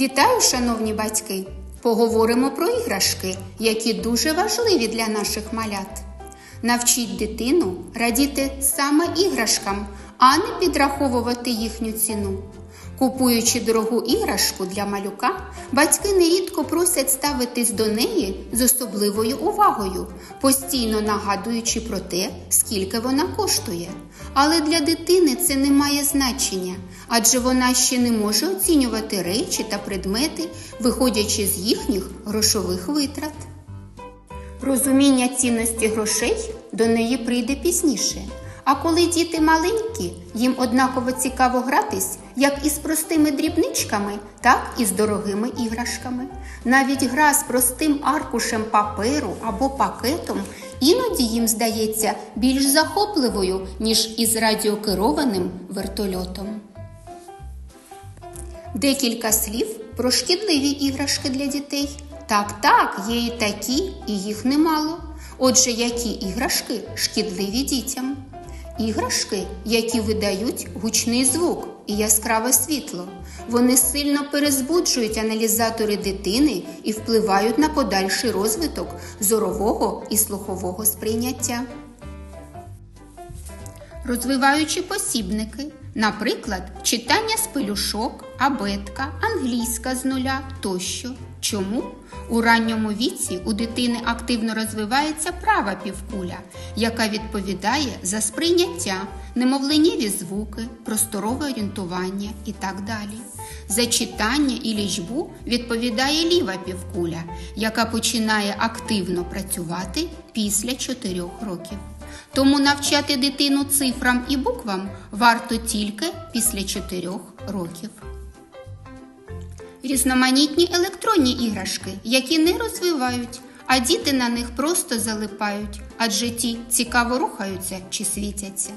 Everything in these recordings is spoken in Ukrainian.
Вітаю, шановні батьки! Поговоримо про іграшки, які дуже важливі для наших малят. Навчіть дитину радіти саме іграшкам, а не підраховувати їхню ціну. Купуючи дорогу іграшку для малюка, батьки нерідко просять ставитись до неї з особливою увагою, постійно нагадуючи про те, скільки вона коштує. Але для дитини це не має значення, адже вона ще не може оцінювати речі та предмети, виходячи з їхніх грошових витрат. Розуміння цінності грошей до неї прийде пізніше. А коли діти маленькі, їм однаково цікаво гратись як із простими дрібничками, так і з дорогими іграшками. Навіть гра з простим аркушем паперу або пакетом іноді їм здається більш захопливою, ніж із радіокерованим вертольотом. Декілька слів про шкідливі іграшки для дітей. Так, так, є і такі, і їх немало. Отже, які іграшки шкідливі дітям? Іграшки, які видають гучний звук і яскраве світло. Вони сильно перезбуджують аналізатори дитини і впливають на подальший розвиток зорового і слухового сприйняття. Розвиваючи посібники, наприклад, читання з пелюшок, абетка, англійська з нуля тощо. Чому? У ранньому віці у дитини активно розвивається права півкуля, яка відповідає за сприйняття, немовленєві звуки, просторове орієнтування і так далі. За читання і лічбу відповідає ліва півкуля, яка починає активно працювати після 4 років. Тому навчати дитину цифрам і буквам варто тільки після 4 років. Різноманітні електронні іграшки, які не розвивають, а діти на них просто залипають, адже ті цікаво рухаються чи світяться.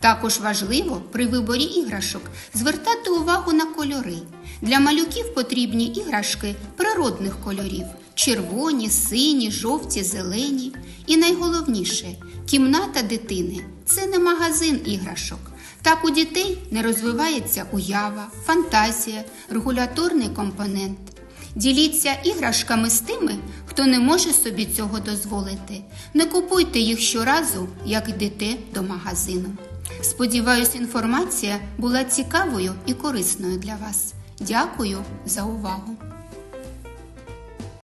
Також важливо при виборі іграшок звертати увагу на кольори. Для малюків потрібні іграшки природних кольорів червоні, сині, жовті, зелені. І найголовніше, кімната дитини це не магазин іграшок. Так у дітей не розвивається уява, фантазія, регуляторний компонент. Діліться іграшками з тими, хто не може собі цього дозволити. Не купуйте їх щоразу, як йдете до магазину. Сподіваюсь, інформація була цікавою і корисною для вас. Дякую за увагу!